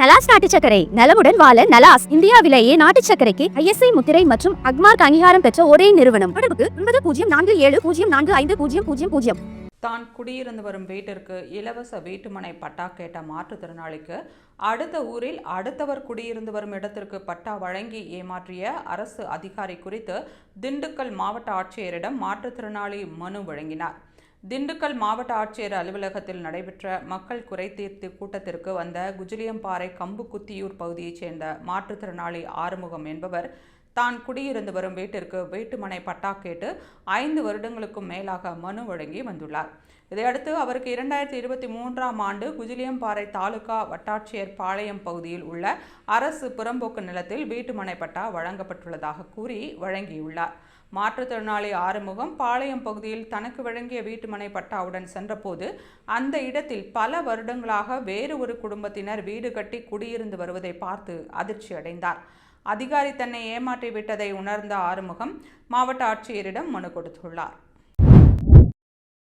நலாஸ் நாட்டு சக்கரை நலமுடன் வாழ நலாஸ் இந்தியாவிலேயே நாட்டு சக்கரைக்கு ஐஎஸ்ஐ முத்திரை மற்றும் அக்மார்க் அங்கீகாரம் பெற்ற ஒரே நிறுவனம். தொடர்புக்கு ஒன்பது பூஜ்ஜியம் நான்கு ஏழு பூஜ்ஜியம் நான்கு ஐந்து பூஜ்ஜியம் பூஜ்ஜியம் பூஜ்ஜியம். தான் குடியிருந்து வரும் வீட்டிற்கு இலவச வீட்டுமனை பட்டா கேட்ட மாற்றுத்திறனாளிக்கு அடுத்த ஊரில் அடுத்தவர் குடியிருந்து வரும் இடத்திற்கு பட்டா வழங்கி ஏமாற்றிய அரசு அதிகாரி குறித்து திண்டுக்கல் மாவட்ட ஆட்சியரிடம் மாற்றுத்திறனாளி மனு வழங்கினார். திண்டுக்கல் மாவட்ட ஆட்சியர் அலுவலகத்தில் நடைபெற்ற மக்கள் குறை தீர்த்து கூட்டத்திற்கு வந்த குஜிலியம்பாறை கம்புக்குத்தியூர் பகுதியைச் சேர்ந்த மாற்றுத்திறனாளி ஆறுமுகம் என்பவர் தான் குடியிருந்து வரும் வீட்டிற்கு வீட்டுமனை பட்டா கேட்டு ஐந்து வருடங்களுக்கும் மேலாக மனு வழங்கி வந்துள்ளார். இதையடுத்து அவருக்கு இரண்டாயிரத்தி இருபத்தி மூன்றாம் ஆண்டு குஜிலியம்பாறை தாலுகா வட்டாட்சியர் பாளையம் பகுதியில் உள்ள அரசு புறம்போக்கு நிலத்தில் வீட்டுமனை பட்டா வழங்கப்பட்டுள்ளதாக கூறி வழங்கியுள்ளார். மாற்றுத்திறனாளி ஆறுமுகம் பாளையம் பகுதியில் தனக்கு வழங்கிய வீட்டுமனை பட்டாவுடன் சென்றபோது அந்த இடத்தில் பல வருடங்களாக வேறு ஒரு குடும்பத்தினர் வீடு கட்டி குடியிருந்து வருவதை பார்த்து அதிர்ச்சி அடைந்தார். அதிகாரி தன்னை ஏமாற்றி விட்டதை உணர்ந்த ஆறுமுகம் மாவட்ட ஆட்சியரிடம் மனு கொடுத்துள்ளார்.